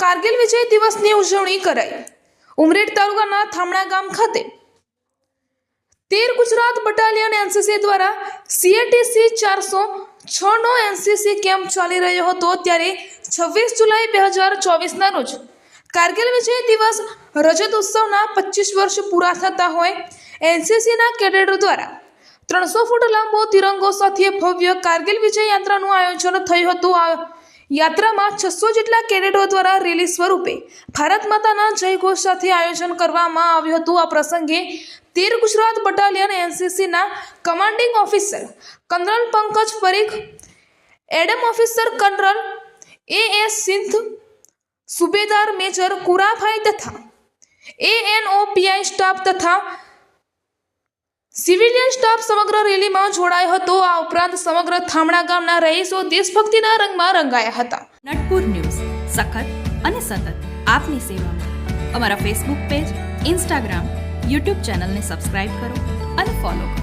કારગિલ વિજય દિવસની ઉજવણી કરાઈ. ઉમરેઠ તાલુકાના થામણા ગામ ખાતે તેર ગુજરાત બટાલિયન એનસીસી દ્વારા સીએટીસી ચારસો છ નો એનસીસી કેમ્પ ચાલી રહ્યો હતો ત્યારે છવ્વીસ જુલાઈ બે હજાર ચોવીસના રોજ કારગિલ વિજય દિવસ રજત ઉત્સવના પચીસ વર્ષ પૂરા થતા હોય એનસીસીના કેડેટો દ્વારા ત્રણસો ફૂટ લાંબો તિરંગો સાથે ભવ્ય કારગિલ વિજય યાત્રાનું આયોજન થયું હતું. આ યાત્રામાં છસો જેટલા કેડેટો દ્વારા રેલી સ્વરૂપે ભારત માતાના જયઘોષ સાથે આયોજન કરવામાં આવ્યું હતું. આ પ્રસંગે તેર Gujarat battalion એનસીસીના commanding officer colonel Pankaj Parikh, adm officer colonel A S Sindh, subedar major Kurabhai તથા એએનઓપીઆઈ સ્ટાફ તથા સિવિલિયન સ્ટાફ સમગ્ર રેલીમાં જોડાયો હતો. આ ઉપરાંત સમગ્ર થામણા ગામના રહીશો દેશભક્તિના રંગમાં રંગાયા હતા. નટપુર ન્યૂઝ, સખત અને સતત આપની સેવામાં અમારા ફેસબુક પેજ ઇન્સ્ટાગ્રામ યુટ્યુબ ચેનલને સબસ્ક્રાઇબ કરો અને ફોલો કરો.